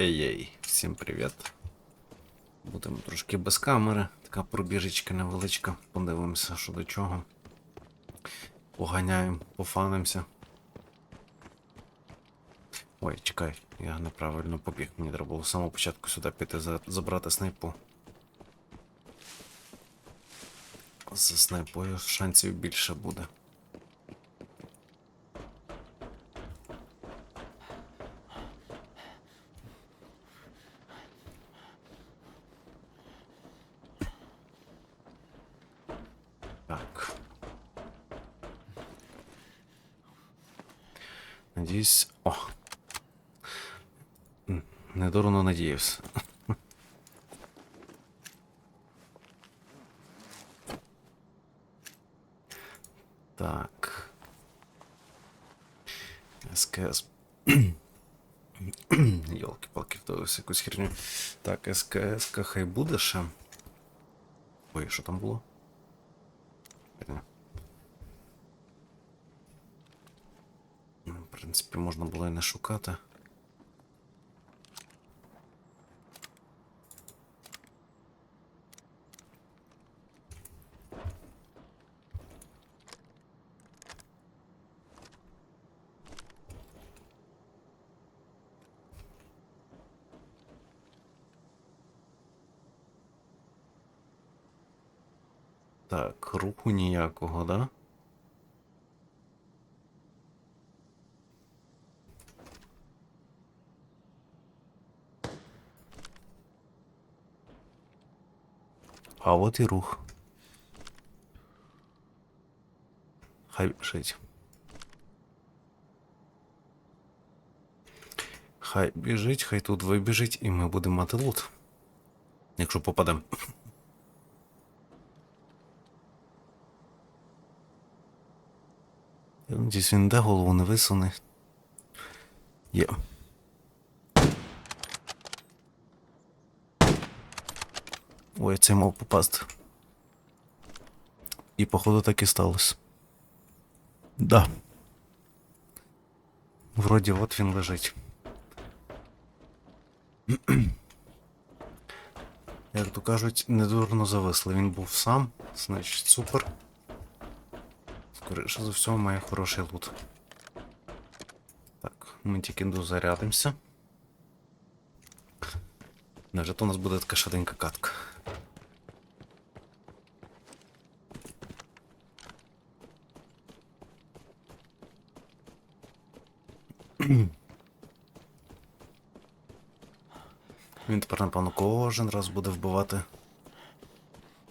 Ей-ей, всім привіт. Будемо трошки без камери. Така пробіжечка невеличка. Подивимося, що до чого. Поганяємо, пофанимося. Ой, чекай, я неправильно побіг. Мені треба було з самого початку сюди піти забрати снайпу. За снайпою шансів більше буде. Так. Надіюсь. О! Недурно надіявся. Так. СКС. Йолки-палки, вдалося якусь херню. Так, СКС хай буде. Ой, що там було? Херня. Ну, В принципі, можна було і не шукати. Так, руху ніякого, да? А от і рух. Хай біжить. Хай біжить, хай тут вибіжить, і ми будемо мати лут. Якщо попадемо. Я він де голову не висуне. Є. Ой, цей мав попасти. І походу так і сталося. Да. Вроді от він лежить. Як то кажуть, недурно зависли. Він був сам, значить супер. Скоріше за всього має хороший лут. Так, ми тільки дозарядимося. Невже то у нас буде така швиденька катка. Він тепер, напевно, кожен раз буде вбивати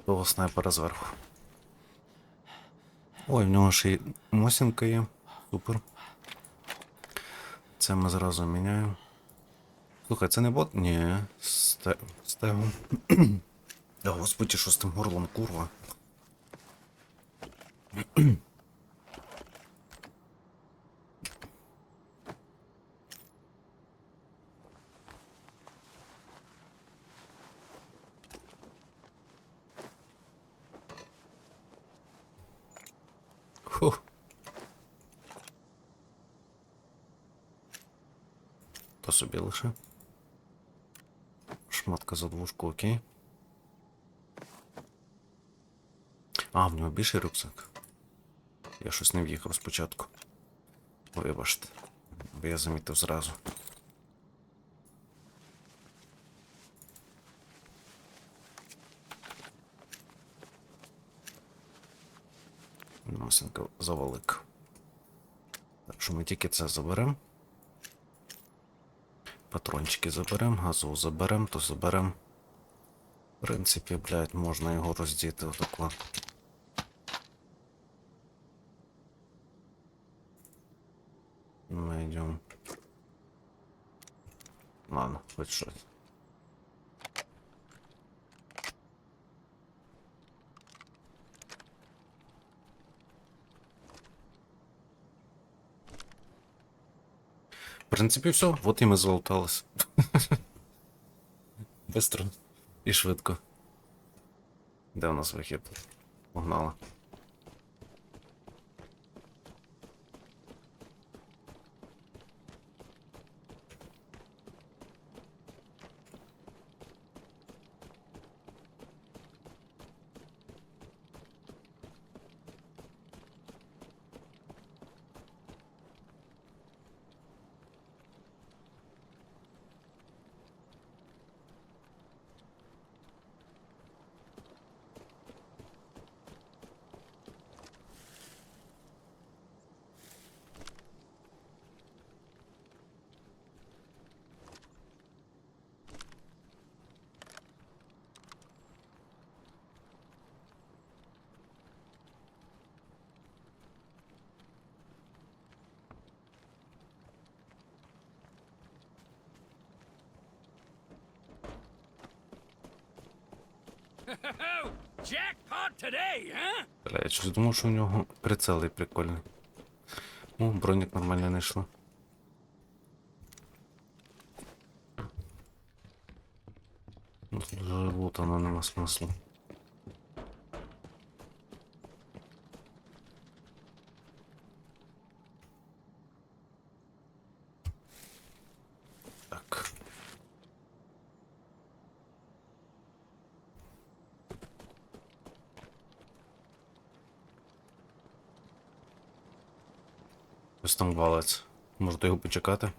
того снайпера зверху. Ой, в нього ще й мосінка є. Супер. Це ми зразу міняємо. Слухай, це не бот? Ні. Сте... Стего. Да господи, що з тим горлом, курва. По собі лише. Шматка за двушку, окей. А, в нього більший рюкзак. Я щось не в'їхав спочатку. Вибачте. Бо я замітив зразу. Носинка завелика. Так що ми тільки це заберемо. Патрончики заберемо, газу заберемо, то заберемо. В принципі, блядь, можна його роздіти отако. Ми йдемо. Ладно, хоч щось. В принципі, все. Вот і ми залутались. Бистро і швидко. Де у нас вихід? Погнали. Бля, я щось думав, що у нього прицелий прикольний. О, бронік нормально не йшло. Ну, тут вже нема смислу. Так. Ось там валець. Можете його почекати.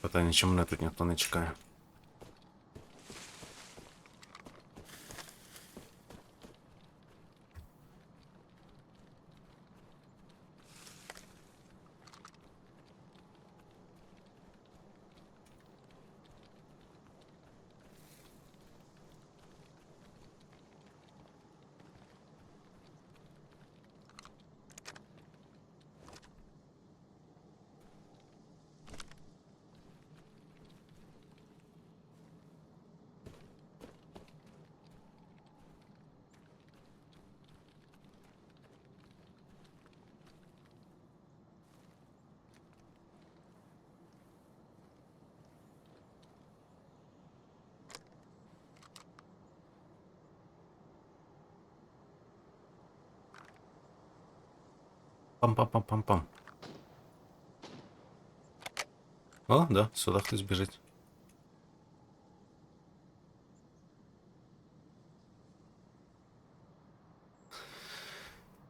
Питання, чому мене тут ніхто не чекає. Пам-пам-пам-пам-пам. О, да, сюди хтось біжить.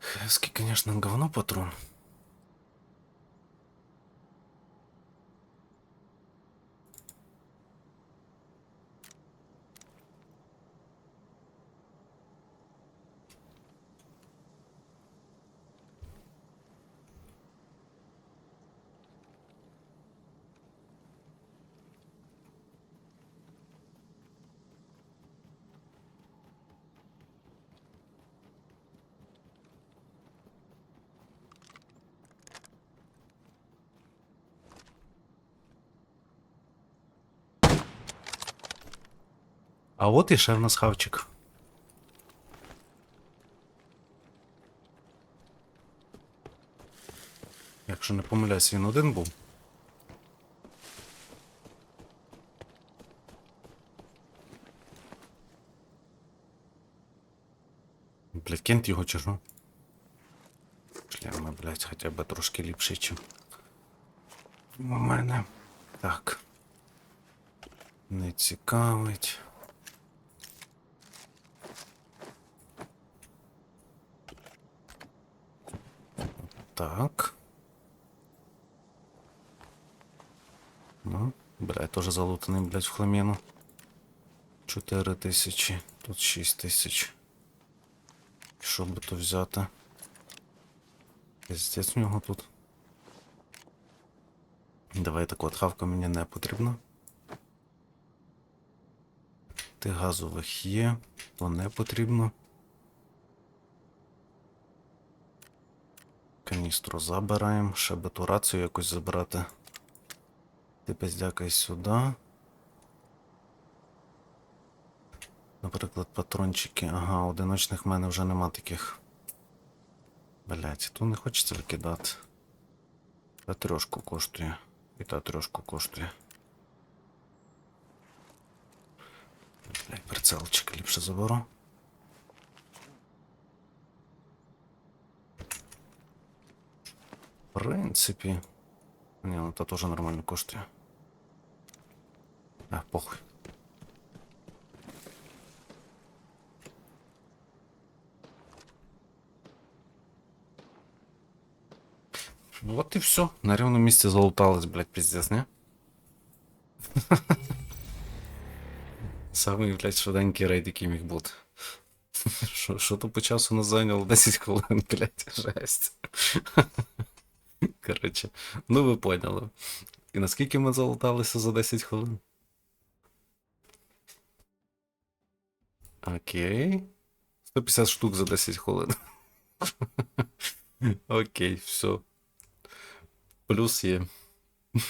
Хески, конечно, говно патрон. А от і ще в нас хавчик. Якщо не помиляюсь, він один був. Блядь, кент його чи що? Шлеми, блядь, хоча б трошки ліпший, чим у мене. Так. Не цікавить. Так. Ну, бля, я тоже залутаний, блядь, в хламіну. 4 тисячі, тут 6 тисяч. Що би то взяти? Пиздець в нього тут. Давай так от хавка мені не потрібна. Ти газових є, то не потрібно. Каністру забираємо, ще би ту рацію якось забрати. Ти пиздякай сюди. Наприклад, патрончики. Ага, одиночних в мене вже нема таких. Блять, ту не хочеться викидати. Та трьошку коштує. І та трьошку коштує. Блять, прицелчик ліпше заберу. В принципі. Ні, ну та теж нормально коштує. А, похуй. Вот і все. На рівному місці залуталось, блядь, пиздец, не? Самий, блядь, швиденький рейд, який міг бути. Що, то по часу нас зайняло 10 хвилин, блядь, жесть. Коротше, ну ви поняли. І наскільки ми залуталися за 10 хвилин? Окей. 150 штук за 10 хвилин. Окей, все. Плюс є.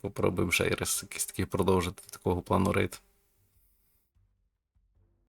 Попробуємо ще й раз якийсь такий продовжити такого плану рейд.